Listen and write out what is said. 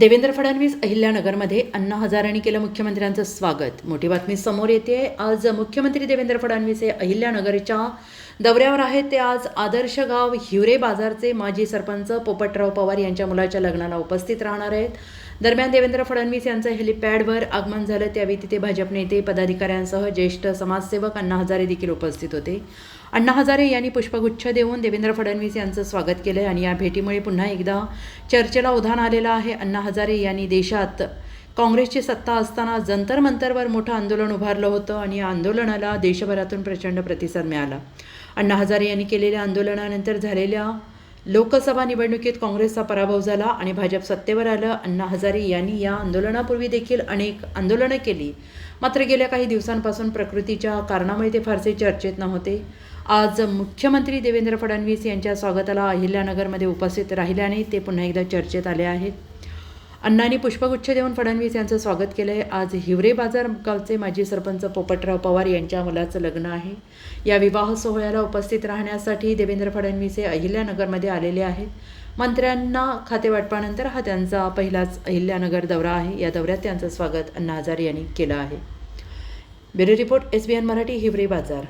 देवेंद्र फडणवीस अहिल्यानगरमध्ये अण्णा हजारांनी केलं मुख्यमंत्र्यांचं स्वागत. मोठी बातमी समोर येते. आज मुख्यमंत्री देवेंद्र फडणवीस हे अहिल्यानगरच्या दौऱ्यावर आहेत. ते आज आदर्श गाव हिवरे बाजारचे माजी सरपंच पोपटराव पवार यांच्या मुलाच्या लग्नाला उपस्थित राहणार आहेत. दरम्यान देवेंद्र फडणवीस यांचं हेलिपॅडवर आगमन झालं. त्यावेळी तिथे भाजप नेते पदाधिकाऱ्यांसह ज्येष्ठ समाजसेवक अण्णा हजारे देखील उपस्थित होते. अण्णा हजारे यांनी पुष्पगुच्छ देऊन देवेंद्र फडणवीस यांचं स्वागत केलं आणि या भेटीमुळे पुन्हा एकदा चर्चेला उधाण आलेलं आहे. अण्णा हजारे यांनी देशात काँग्रेसची सत्ता असताना जंतर मंतरवर मोठं आंदोलन उभारलं होतं आणि या आंदोलनाला देशभरातून प्रचंड प्रतिसाद मिळाला. अण्णा हजारे यांनी केलेल्या आंदोलनानंतर झालेल्या लोकसभा निवडणुकीत काँग्रेसचा पराभव झाला आणि भाजप सत्तेवर आलं. अण्णा हजारे यांनी या आंदोलनापूर्वी देखील अनेक आंदोलनं केली. मात्र गेल्या काही दिवसांपासून प्रकृतीच्या कारणामुळे ते फारसे चर्चेत नव्हते. आज मुख्यमंत्री देवेंद्र फडणवीस यांच्या स्वागताला अहिल्यानगरमध्ये उपस्थित राहिल्याने ते पुन्हा एकदा चर्चेत आले आहेत. अण्णांनी पुष्पगुच्छ देऊन फडणवीस यांचं स्वागत केलं आहे आज हिवरे बाजार गावचे माजी सरपंच पोपटराव पवार यांच्या मुलाचं लग्न आहे. या विवाह सोहळ्याला उपस्थित राहण्यासाठी देवेंद्र फडणवीस हे अहिल्यानगरमध्ये आलेले आहेत. मंत्र्यांना खातेवाटपानंतर हा त्यांचा पहिलाच अहिल्यानगर दौरा आहे. या दौऱ्यात त्यांचं स्वागत अण्णा हजारे यांनी केलं आहे. Bureau report S B N Marathi Hiware Bazar.